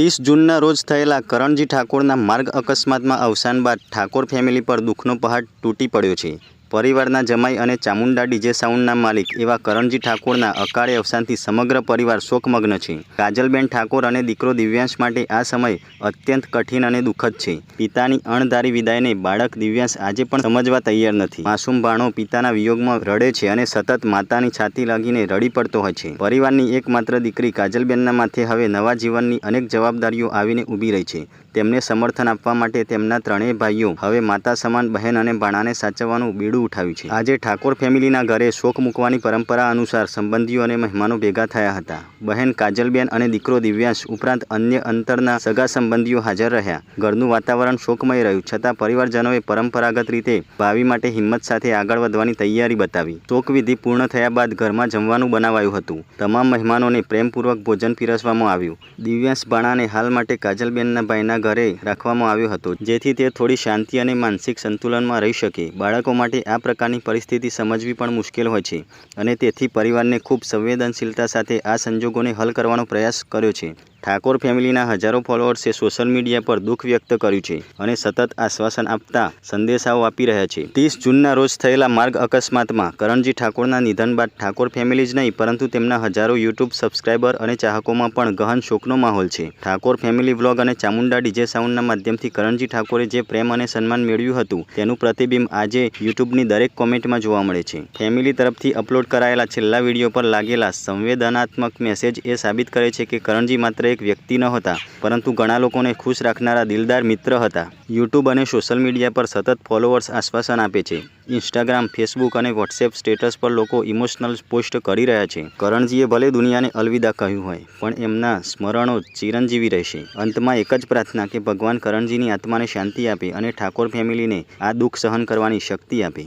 ત્રીસ જૂનના રોજ થયેલા કરણજી ઠાકોરના માર્ગ અકસ્માતમાં અવસાન બાદ ઠાકોર ફેમિલી પર દુઃખનો પહાડ તૂટી પડ્યો છે. પરિવારના જમાઈ અને ચામુંડા ડીજે સાઉન્ડના માલિક એવા કરણજી ઠાકોરના અકાળે અવસાનથી સમગ્ર પરિવાર શોકમગ્ન છે. કાજલબેન ઠાકોર અને દીકરો દિવ્યાંશ માટે આ સમય અત્યંત કઠિન અને દુઃખદ છે. પિતાની અણધારી વિદાયને બાળક દિવ્યાંશ આજે પણ સમજવા તૈયાર નથી. માસૂમ ભાણો પિતાના વિયોગમાં રડે છે અને સતત માતાની છાતી લાગીને રડી પડતો હોય છે. પરિવારની એકમાત્ર દીકરી કાજલબેનના માથે હવે નવા જીવનની અનેક જવાબદારીઓ આવીને ઊભી રહી છે. તેમને સમર્થન આપવા માટે તેમના ત્રણેય ભાઈઓ હવે માતા સમાન બહેન અને ભાણાને સાચવવાનું બીડું ઉઠાવ્યું છે. આજે ઠાકોર ફેમિલીના ઘરે શોક મૂકવાની પરંપરા અનુસાર સંબંધીઓ અને મહેમાનો ભેગા થયા હતા. બહેન કાજલબેન અને દીકરો દિવ્યાંશ ઉપરાંત અન્ય અંતરના સગા સંબંધીઓ હાજર રહ્યા. ઘરનું વાતાવરણ શોકમય રહ્યું, છતાં પરિવારજનોએ પરંપરાગત રીતે ભાવિ માટે હિંમત સાથે આગળ વધવાની તૈયારી બતાવી. શોકવિધિ પૂર્ણ થયા બાદ ઘરમાં જમવાનું બનાવાયું હતું. તમામ મહેમાનોને પ્રેમપૂર્વક ભોજન પીરસવામાં આવ્યું. દિવ્યાંશ ભાણાને હાલ માટે કાજલબેનના ભાઈના ઘરે રાખવામાં આવ્યો હતો, જેથી તે થોડી શાંતિ અને માનસિક સંતુલનમાં રહી શકે. બાળકો માટે આ પ્રકારની પરિસ્થિતિ સમજવી પણ મુશ્કેલ હોય છે અને તેથી પરિવારને ખૂબ સંવેદનશીલતા સાથે આ સંજોગોને હલ કરવાનો પ્રયાસ કર્યો છે. ઠાકોર ફેમિલીના હજારો ફોલોઅર્સે સોશિયલ મીડિયા પર દુઃખ વ્યક્ત કર્યું છે અને સતત આશ્વાસન આપતા સંદેશાઓ આપી રહ્યા છે. ત્રીસ જૂનના રોજ થયેલા માર્ગ અકસ્માતમાં કરણજી ઠાકોરના નિધન બાદ ઠાકોર ફેમિલી જ નહીં, પરંતુ તેમના હજારો યુટ્યુબ સબસ્ક્રાઇબર અને ચાહકોમાં પણ ગહન શોકનો માહોલ છે. ઠાકોર ફેમિલી વ્લોગ અને ચામુંડા ડીજે સાઉન્ડના માધ્યમથી કરણજી ઠાકોરે જે પ્રેમ અને સન્માન મેળવ્યું હતું, તેનું પ્રતિબિંબ આજે યુટ્યુબની દરેક કોમેન્ટમાં જોવા મળે છે. ફેમિલી તરફથી અપલોડ કરાયેલા છેલ્લા વીડિયો પર લાગેલા સંવેદનાત્મક મેસેજ એ સાબિત કરે છે કે કરણજી માત્ર એક વ્યક્તિ ન હતા, પરંતુ ઘણા લોકોને ખુશ રાખનારા દિલદાર મિત્ર હતા. યુટ્યુબ અને સોશિયલ મીડિયા પર સતત ફોલોઅર્સ આશ્વાસન આપે છે. ઇન્સ્ટાગ્રામ, ફેસબુક અને વોટ્સએપ સ્ટેટસ પર લોકો ઇમોશનલ પોસ્ટ કરી રહ્યા છે. કરણજીએ ભલે દુનિયાને અલવિદા કહ્યું હોય, પણ એમના સ્મરણો ચિરંજીવી રહેશે. અંતમાં એક જ પ્રાર્થના કે ભગવાન કરણજીની આત્માને શાંતિ આપે અને ઠાકોર ફેમિલીને આ દુઃખ સહન કરવાની શક્તિ આપે.